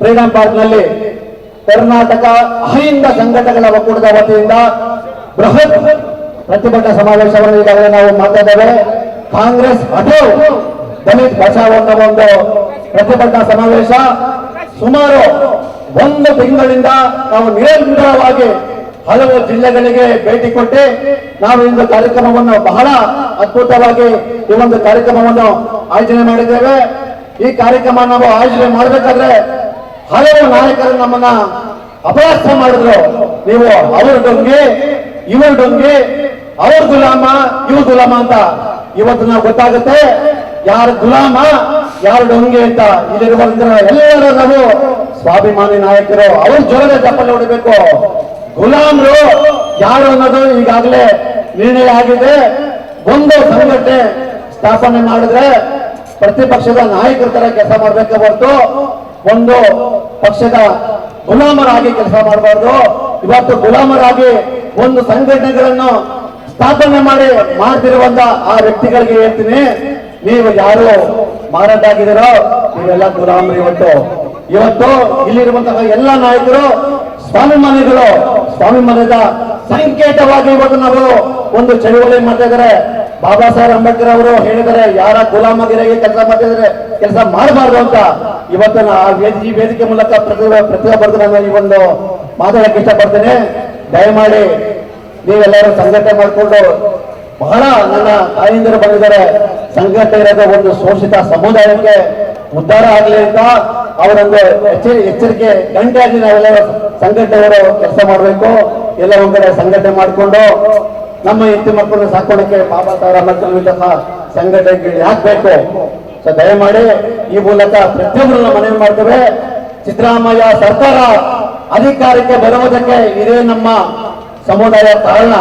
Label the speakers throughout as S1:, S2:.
S1: Freedom ಪಾರ್ಕ್ನಲ್ಲಿ ಕರ್ನಾಟಕ ಅಹಿಂದ ಸಂಘಟನೆಗಳ ಒಕ್ಕೂಟದ ವತಿಯಿಂದ ಬೃಹತ್ ಪ್ರತಿಭಟನಾ ಸಮಾವೇಶವನ್ನು ಈಗಾಗಲೇ ನಾವು ಮಾತಾಡಿದ್ದೇವೆ ಕಾಂಗ್ರೆಸ್ ಅದು ದಲಿತ್ ಬಚಾವ್ ಅನ್ನೋ ಒಂದು ಪ್ರತಿಭಟನಾ ಸಮಾವೇಶ ಸುಮಾರು ಒಂದು ತಿಂಗಳಿಂದ ನಾವು ನಿರಂತರವಾಗಿ ಹಲವು ಜಿಲ್ಲೆಗಳಿಗೆ ಭೇಟಿ ಕೊಟ್ಟು ನಾವು ಇಂದು ಕಾರ್ಯಕ್ರಮವನ್ನು ಬಹಳ ಅದ್ಭುತವಾಗಿ ಈ ಒಂದು ಕಾರ್ಯಕ್ರಮವನ್ನು ಆಯೋಜನೆ ಮಾಡಿದ್ದೇವೆ. ಈ ಕಾರ್ಯಕ್ರಮ ನಾವು ಆಯೋಜನೆ ಮಾಡಬೇಕಾದ್ರೆ ಹಲವು ನಾಯಕರು ನಮ್ಮನ್ನ ಅಪಹಾಸ್ಯ ಮಾಡಿದ್ರು. ನೀವು ಅವರ ಡೊಂಗಿ ಇವರ ಡೊಂಗಿ ಅವ್ರ ಗುಲಾಮ, ಇವ್ರ ಗುಲಾಮ ಅಂತ ಇವತ್ತು ನಾವು ಗೊತ್ತಾಗುತ್ತೆ. ಯಾರ ಗುಲಾಮ, ಯಾರ ಡೊಂಗಿ ಅಂತ ಇಲ್ಲಿರುವಂತ ಎಲ್ಲರೂ ನಾವು ಸ್ವಾಭಿಮಾನಿ ನಾಯಕರು. ಅವ್ರ ಜೊತೆ ಚಪ್ಪಲಿ ಹೊಡಿಬೇಕು. ಗುಲಾಮ್ರು ಯಾರು ಅನ್ನೋದು ಈಗಾಗಲೇ ನಿರ್ಣಯ ಆಗಿದೆ. ಒಂದು ಸಂಘಟನೆ ಸ್ಥಾಪನೆ ಮಾಡಿದ್ರೆ ಪ್ರತಿಪಕ್ಷದ ನಾಯಕರ ತರ ಕೆಲಸ ಮಾಡ್ಬೇಕು ಹೊರತು ಒಂದು ಪಕ್ಷದ ಗುಲಾಮರಾಗಿ ಕೆಲಸ ಮಾಡಬಾರ್ದು. ಇವತ್ತು ಗುಲಾಮರಾಗಿ ಒಂದು ಸಂಘಟನೆಗಳನ್ನು ಸ್ಥಾಪನೆ ಮಾಡಿ ಮಾಡ್ತಿರುವಂತ ಆ ವ್ಯಕ್ತಿಗಳಿಗೆ ಹೇಳ್ತೀನಿ, ನೀವು ಯಾರು ಮಾರಾಟ ಆಗಿದ್ದೀರೋ ನೀವೆಲ್ಲ ಗುಲಾಮರು ಇವತ್ತು ಇವತ್ತು ಇಲ್ಲಿರುವಂತಹ ಎಲ್ಲ ನಾಯಕರು, ಸ್ವಾಭಿಮಾನಿಗಳು, ಸ್ವಾಭಿಮಾನದ ಸಂಕೇತವಾಗಿ ಇವತ್ತು ನಾವು ಒಂದು ಚಳುವಳಿ ಮಾಡ್ತಾ ಇದ್ದಾರೆ. ಬಾಬಾ ಸಾಹೇಬ್ ಅಂಬೇಡ್ಕರ್ ಅವರು ಹೇಳಿದರೆ, ಯಾರ ಗುಲಾಮಗಿರಿಗೆ ಕೆಲಸ ಮಾಡ್ತಿದ್ರೆ ಕೆಲಸ ಮಾಡಬಾರ್ದು ಅಂತ ಇವತ್ತು ನಾ ಆ ವೇದಿ- ಈ ವೇದಿಕೆ ಮೂಲಕ ಪ್ರತಿಭಾ ಬರ್ದು ನಾನು ಈ ಒಂದು ಮಾತಾಡಕ್ಕೆ ಇಷ್ಟಪಡ್ತೇನೆ. ದಯಮಾಡಿ ನೀವೆಲ್ಲರೂ ಸಂಘಟನೆ ಮಾಡಿಕೊಂಡು ಬಹಳ ನನ್ನ ತಾಯಿಂದರು ಬಂದಿದ್ದಾರೆ. ಸಂಘಟನೆ ಇರೋದು ಒಂದು ಶೋಷಿತ ಸಮುದಾಯಕ್ಕೆ ಉದ್ಧಾರ ಆಗಲಿ ಅಂತ ಅವರೊಂದು ಎಚ್ಚರಿ, ಎಚ್ಚರಿಕೆ, ಗಂಟೆಯಾಗಿ ನಾವೆಲ್ಲರೂ ಸಂಘಟನೆಯವರು ಕೆಲಸ ಮಾಡಬೇಕು. ಎಲ್ಲ ಒಂದ್ ಕಡೆ ಸಂಘಟನೆ ಮಾಡಿಕೊಂಡು ನಮ್ಮ ಹೆಂಡತಿ ಮಕ್ಕಳನ್ನ ಸಾಕೊಳಕ್ಕೆ ಬಾಬಾ ತಾರ ಅಂಬೇಡ್ಕರ್ ಸಂಘಟನೆಗಳು ಸಂಘಟನೆಗೆ ಯಾಕೆ ಬೇಕು? ಸೊ ದಯಮಾಡಿ ಈ ಮೂಲಕ ಪ್ರತಿಯೊಬ್ಬರನ್ನ ಮನವಿ ಮಾಡ್ತೇವೆ. ಸಿದ್ದರಾಮಯ್ಯ ಸರ್ಕಾರ ಅಧಿಕಾರಕ್ಕೆ ಬರುವುದಕ್ಕೆ ಇದೇ ನಮ್ಮ ಸಮುದಾಯ ಕಾರಣ.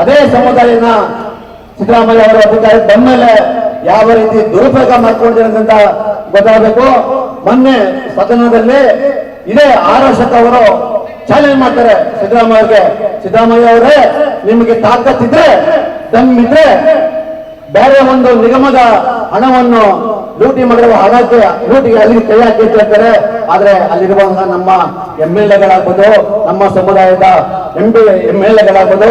S1: ಅದೇ ಸಮುದಾಯನ ಸಿದ್ದರಾಮಯ್ಯ ಅವರ ಅಧಿಕಾರಕ್ಕೆ ಬಂದ ಯಾವ ರೀತಿ ದುರುಪಯೋಗ ಮಾಡ್ಕೊಂಡಿರೋದಂತ ಗೊತ್ತಾಗಬೇಕು. ಮೊನ್ನೆ ಸದನದಲ್ಲಿ ಇದೇ ಆರ್ ಅವರು ಚಾಲೆಂಜ್ ಮಾಡ್ತಾರೆ ಸಿದ್ದರಾಮಯ್ಯ ಅವರಿಗೆ ಸಿದ್ದರಾಮಯ್ಯ ಅವರೇ ನಿಮಗೆ ತಾಕತ್ತಿದ್ರೆ, ದಮ್ಮಿದ್ರೆ ಬೇರೆ ಒಂದು ನಿಗಮದ ಹಣವನ್ನು ಲೂಟಿ ಮಾಡಿರುವ ಹಣಕ್ಕೆ ಲೂಟಿಗೆ ಅಲ್ಲಿ ಕೈ ಹಾಕಿ ಹೇಳ್ತಾರೆ. ಆದ್ರೆ ಅಲ್ಲಿರುವಂತಹ ನಮ್ಮ ಎಂ ಎಲ್ ಎಗಳಾಗ್ಬೋದು ನಮ್ಮ ಸಮುದಾಯದ ಎಂ ಪಿ ಎಂ ಎಲ್ ಎಗಳಾಗ್ಬೋದು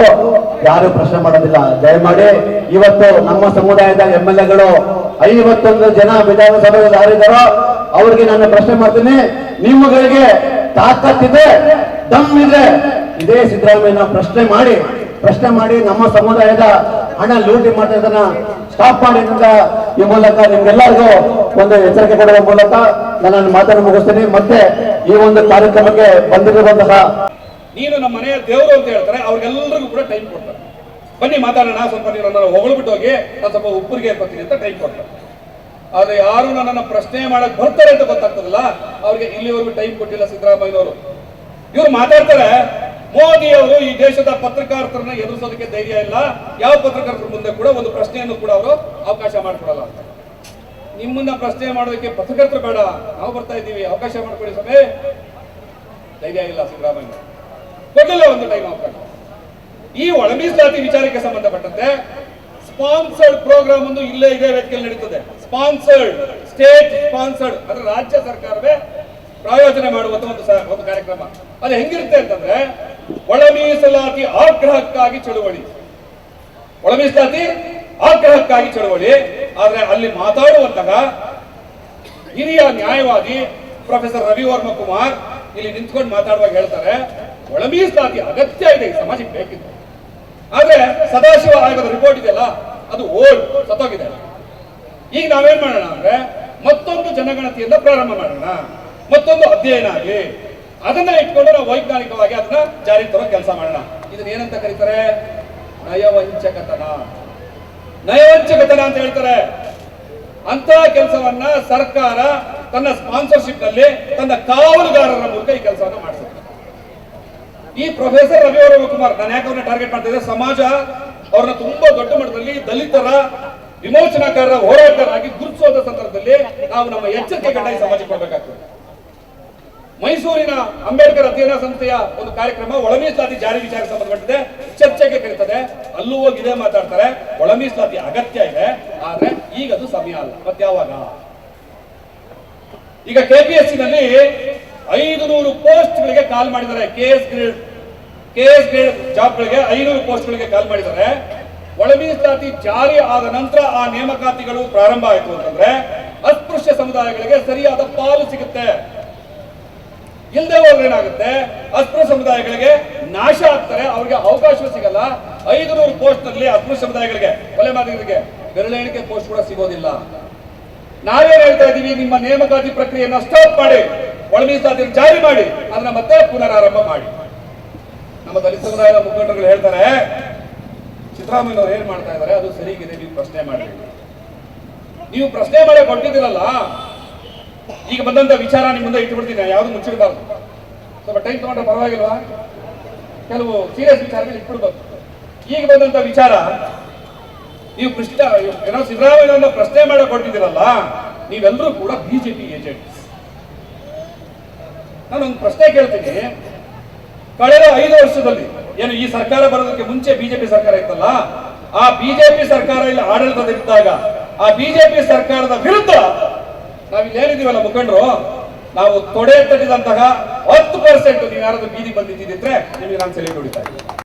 S1: ಯಾರು ಪ್ರಶ್ನೆ ಮಾಡೋದಿಲ್ಲ. ದಯಮಾಡಿ ಇವತ್ತು ನಮ್ಮ ಸಮುದಾಯದ ಎಂ ಎಲ್ ಎಗಳು ಐವತ್ತೊಂದು ಜನ ವಿಧಾನಸಭೆಯಲ್ಲಿ ಯಾರಿದ್ದಾರೋ ಅವ್ರಿಗೆ ನಾನು ಪ್ರಶ್ನೆ ಮಾಡ್ತೀನಿ. ನಿಮ್ಮಗಳಿಗೆ ತಾಕತ್ತಿದೆ ದಮ್ ಇದೆ ಇದೇ ಸಿದ್ದರಾಮಯ್ಯ ಪ್ರಶ್ನೆ ಮಾಡಿ. ಪ್ರಶ್ನೆ ಮಾಡಿ ನಮ್ಮ ಸಮುದಾಯದ ಹಣ ಲೂಟಿ ಮಾಡೋದನ್ನ ಸ್ಟಾಪ್ ಮಾಡಿ ಈ ಮೂಲಕ ನಿಮ್ಗೆಲ್ಲರಿಗೂ ಒಂದು ಎಚ್ಚರಿಕೆ ಕೊಡುವ ಮೂಲಕ ನಾನು ಮಾತನ್ನು ಮುಗಿಸ್ತೀನಿ. ಮತ್ತೆ ಈ ಒಂದು ಕಾರ್ಯಕ್ರಮಕ್ಕೆ ಬಂದಿರುವಂತಹ
S2: ನೀನು ನಮ್ಮ ಮನೆಯ ದೇವರು ಅಂತ ಹೇಳ್ತಾರೆ. ಅವ್ರಿಗೆಲ್ಲರಿಗೂ ಕೂಡ ಟೈಮ್ ಕೊಡ್ತಾರೆ. ಬನ್ನಿ ಮಾತಾಡೋಣ. ಸ್ವಲ್ಪ ನೀವು ನನ್ನ ಹೊಗಳ್ಬಿಟ್ಟು ಹೋಗಿ, ನಾನು ಸ್ವಲ್ಪ ಉಪ್ಪರಿಗೆ ಬರ್ತೀನಿ ಅಂತ ಟೈಮ್ ಕೊಡ್ತಾರೆ. ಆದ್ರೆ ಯಾರು ನನ್ನನ್ನು ಪ್ರಶ್ನೆ ಮಾಡಕ್ ಬರ್ತಾರೆ ಅಂತ ಗೊತ್ತಾಗ್ತದಲ್ಲ? ಅವ್ರಿಗೆ ಇಲ್ಲಿವರೆಗೂ ಟೈಮ್ ಕೊಟ್ಟಿಲ್ಲ ಸಿದ್ದರಾಮಯ್ಯನವರು. ಇವ್ರು ಮಾತಾಡ್ತಾರೆ ಮೋದಿ ಅವರು ಈ ದೇಶದ ಪತ್ರಕರ್ತರನ್ನ ಎದುರಿಸೋದಕ್ಕೆ ಧೈರ್ಯ ಇಲ್ಲ. ಯಾವ ಪತ್ರಕರ್ತರ ಮುಂದೆ ಕೂಡ ಒಂದು ಪ್ರಶ್ನೆಯನ್ನು ಕೂಡ ಅವರು ಅವಕಾಶ ಮಾಡಿಕೊಡಲ್ಲ ಅಂತ. ನಿಮ್ಮನ್ನ ಪ್ರಶ್ನೆ ಮಾಡೋದಕ್ಕೆ ಪತ್ರಕರ್ತರು ಬೇಡ. ನಾವು ಬರ್ತಾ ಇದ್ದೀವಿ. ಅವಕಾಶ ಮಾಡಿಕೊಡಿ ಸಭೆ ಧೈರ್ಯ ಇಲ್ಲ ಸಿದ್ದರಾಮಯ್ಯ. ಕೊಡಲಿಲ್ಲ ಒಂದು ಟೈಮ್ ಅವಕಾಶ. ಈ ಒಳ ಮೀಸಲಾತಿ ವಿಚಾರಕ್ಕೆ ಸಂಬಂಧಪಟ್ಟಂತೆ ಸ್ಪಾನ್ಸರ್ಡ್ ಪ್ರೋಗ್ರಾಮ್ ಒಂದು ಇಲ್ಲೇ ಇದೇ ವೇದಿಕೆಯಲ್ಲಿ ನಡೀತದೆ. ಸ್ಪಾನ್ಸರ್ಡ್ ಸ್ಟೇಟ್ ಸ್ಪಾನ್ಸರ್ಡ್ ಅಂದ್ರೆ ರಾಜ್ಯ ಸರ್ಕಾರವೇ ಪ್ರಾಯೋಜನೆ ಮಾಡುವಂತ ಒಂದು ಒಂದು ಕಾರ್ಯಕ್ರಮ. ಅದು ಹೆಂಗಿರುತ್ತೆ ಅಂತಂದ್ರೆ, ಒಳ ಮೀಸಲಾತಿ ಆಗ್ರಹಕ್ಕಾಗಿ ಚಳುವಳಿ. ಒಳ ಮೀಸಲಾತಿ ಆಗ್ರಹಕ್ಕಾಗಿ ಚಳುವಳಿ. ಆದ್ರೆ ಅಲ್ಲಿ ಮಾತಾಡುವಂತಹ ಹಿರಿಯ ನ್ಯಾಯವಾದಿ ಪ್ರೊಫೆಸರ್ ರವಿವರ್ಮ ಕುಮಾರ್ ಇಲ್ಲಿ ನಿಂತ್ಕೊಂಡು ಮಾತಾಡುವಾಗ ಹೇಳ್ತಾರೆ, ಒಳ ಮೀಸಲಾತಿ ಅಗತ್ಯ ಇದೆ, ಈ ಸಮಾಜಕ್ಕೆ ಬೇಕಿದೆ. ಆದ್ರೆ ಸದಾಶಿವ ಆಯೋಗದ ರಿಪೋರ್ಟ್ ಇದೆಯಲ್ಲ, ಅದು ಓಲ್ಡ್ ಸತ್ತೋಗಿದೆ. ಈಗ ನಾವೇನ್ ಮಾಡೋಣ ಅಂದ್ರೆ, ಮತ್ತೊಂದು ಜನಗಣತಿಯಿಂದ ಪ್ರಾರಂಭ ಮಾಡೋಣ. ಮತ್ತೊಂದು ಅಧ್ಯಯನ ಆಗಲಿ ಅದನ್ನ ಇಟ್ಕೊಂಡು ನಾವು ವೈಜ್ಞಾನಿಕವಾಗಿ ಅದನ್ನ ಜಾರಿ ತರೋ ಕೆಲಸ ಮಾಡೋಣ. ಇದನ್ನ ಏನಂತ ಕರೀತಾರೆ? ನಯವಂಚಕತನ. ನಯವಂಚಕತನ ಅಂತ ಹೇಳ್ತಾರೆ. ಅಂತ ಕೆಲಸವನ್ನ ಸರ್ಕಾರ ತನ್ನ ಸ್ಪಾನ್ಸರ್ಶಿಪ್ನಲ್ಲಿ ತನ್ನ ಕಾವಲುಗಾರರ ಮೂಲಕ ಈ ಕೆಲಸವನ್ನು ಮಾಡಿಸುತ್ತೆ ಈ ಪ್ರೊಫೆಸರ್ ರವಿ ಕುಮಾರ್, ನಾನು ಯಾಕೆ ಅವ್ರನ್ನ ಟಾರ್ಗೆಟ್ ಮಾಡ್ತಿದ್ದೆ ಸಮಾಜ ಅವ್ರನ್ನ ತುಂಬಾ ದೊಡ್ಡ ಮಟ್ಟದಲ್ಲಿ ದಲಿತರ ವಿಮೋಚನಾಕಾರರ ಹೋರಾಟರಾಗಿ ಗುರುತಿಸೋದ ಸಂದರ್ಭದಲ್ಲಿ ನಾವು ನಮ್ಮ ಎಚ್ಚರಿಕೆ ಈ ಸಮಾಜಕ್ಕೆ ಕೊಡಬೇಕಾಗ್ತದೆ. ಮೈಸೂರಿನ ಅಂಬೇಡ್ಕರ್ ಅಧ್ಯಯನ ಸಂಸ್ಥೆಯ ಒಂದು ಕಾರ್ಯಕ್ರಮ ಒಳ ಮೀಸಲಾತಿ ಜಾರಿ ವಿಚಾರ ಸಂಬಂಧಪಟ್ಟಿದೆ ಚರ್ಚೆಗೆ ಕರೀತದೆ ಅಲ್ಲೂ ಹೋಗಿ ಇದೇ ಮಾತಾಡ್ತಾರೆ. ಒಳ ಮೀಸಲಾತಿ ಅಗತ್ಯ ಇದೆ. ಆದ್ರೆ ಈಗ ಅದು ಸಮಯ ಅಲ್ಲ. ಮತ್ತೆ ಯಾವಾಗ? ಈಗ ಕೆಪಿಎಸ್ಸಿ ನಲ್ಲಿ ಐದು ನೂರು ಪೋಸ್ಟ್ಗಳಿಗೆ ಕಾಲ್ ಮಾಡಿದ್ದಾರೆ. K S grade K S grade ಜಾಬ್ಗಳಿಗೆ ಐನೂರು ಪೋಸ್ಟ್ಗಳಿಗೆ ಕಾಲ್ ಮಾಡಿದ್ದಾರೆ. ಒಳ ಮೀಸಲಾತಿ ಜಾರಿ ಆದ ನಂತರ ಆ ನೇಮಕಾತಿಗಳು ಪ್ರಾರಂಭ ಆಯಿತು ಅಂತಂದ್ರೆ ಅಸ್ಪೃಶ್ಯ ಸಮುದಾಯಗಳಿಗೆ ಸರಿಯಾದ ಪಾಲು ಸಿಗುತ್ತೆ. ಇಲ್ಲದೆ ಹೋದ್ರೆ ಏನಾಗುತ್ತೆ? ಅಸ್ಪೃಶ್ಯ ಸಮುದಾಯಗಳಿಗೆ ನಾಶ ಆಗ್ತಾರೆ. ಅವ್ರಿಗೆ ಅವಕಾಶ ಸಿಗಲ್ಲ. ಐದು ನೂರು ಪೋಸ್ಟ್ನಲ್ಲಿ ಅಸ್ಪೃಶ್ಯ ಸಮುದಾಯಗಳಿಗೆ, ಕೊಲೆ ಮಾದಿಗಳಿಗೆ ಬೆರಳೆಣಿಕೆ ಪೋಸ್ಟ್ ಕೂಡ ಸಿಗೋದಿಲ್ಲ. ನಾವೇನ್ ಹೇಳ್ತಾ ಇದೀವಿ ನಿಮ್ಮ ನೇಮಕಾತಿ ಪ್ರಕ್ರಿಯೆಯನ್ನು ಸ್ಟಾಪ್ ಮಾಡಿ. ಒಳ ಮೀಸಲಾತಿಯನ್ನು ಜಾರಿ ಮಾಡಿ. ಅದನ್ನ ಮತ್ತೆ ಪುನರಾರಂಭ ಮಾಡಿ. ನಮ್ಮ ದಲಿತ ಸಮುದಾಯದ ಮುಖಂಡರುಗಳು ಹೇಳ್ತಾರೆ ಸಿದ್ದರಾಮಯ್ಯ ಅವರು ಏನ್ ಮಾಡ್ತಾ ಇದ್ದಾರೆ? ಅದು ಸರಿಗಿದೆ, ನೀವು ಪ್ರಶ್ನೆ ಮಾಡಿ ನೀವು ಪ್ರಶ್ನೆ ಮಾಡಿ ಕೊಟ್ಟಿದ್ದೀರಲ್ಲ. ಈಗ ಬಂದಂತ ವಿಚಾರ ನಿಮ್ಮ ಮುಂದೆ ಇಟ್ಬಿಡ್ತೀನಿ ಯಾವುದು ಮುಚ್ಚಿಡಬಾರ್ದು. ಸ್ವಲ್ಪ ಟೈಮ್ ತಗೊಂಡ್ರೆ ಪರವಾಗಿಲ್ವಾ? ಕೆಲವು ಸೀರಿಯಸ್ ವಿಚಾರಗಳು ಇಟ್ಬಿಡ್ಬೇಕು ಈಗ ಬಂದಂತ ವಿಚಾರ, ನೀವು ಕೃಷ್ಣ ಏನೋ ಸಿದ್ದರಾಮಯ್ಯ ಪ್ರಶ್ನೆ ಮಾಡಕ್ ಕೊಟ್ಟಿದ್ದೀರಲ್ಲ ನೀವೆಲ್ಲರೂ ಕೂಡ ಬಿಜೆಪಿ ಏಜೆಂಟ್ಸ್ ನಾನೊಂದು ಪ್ರಶ್ನೆ ಕೇಳ್ತೀನಿ. ಕಳೆದ ಐದು ವರ್ಷದಲ್ಲಿ, ಏನು ಈ ಸರ್ಕಾರ ಬರೋದಕ್ಕೆ ಮುಂಚೆ ಬಿಜೆಪಿ ಸರ್ಕಾರ ಇತ್ತಲ್ಲ? ಆ ಬಿಜೆಪಿ ಸರ್ಕಾರ ಇಲ್ಲಿ ಆಡಳಿತದಲ್ಲಿದ್ದಾಗ, ಆ ಬಿಜೆಪಿ ಸರ್ಕಾರದ ವಿರುದ್ಧ ಏನಿದೀವಲ್ಲ ಮುಖಂಡರು? ನಾವು ತೊಡೆ ತಟ್ಟಿದಂತಹ ಹತ್ತು ಪರ್ಸೆಂಟ್ ನೀವು ಯಾರಾದ್ರೂ ಬೀದಿ ಬಂದಿದ್ದಿದ್ರೆ ನಿಮಗೆ ನಾನು ಸೆಲೆ ಇದ್ದೀನಿ.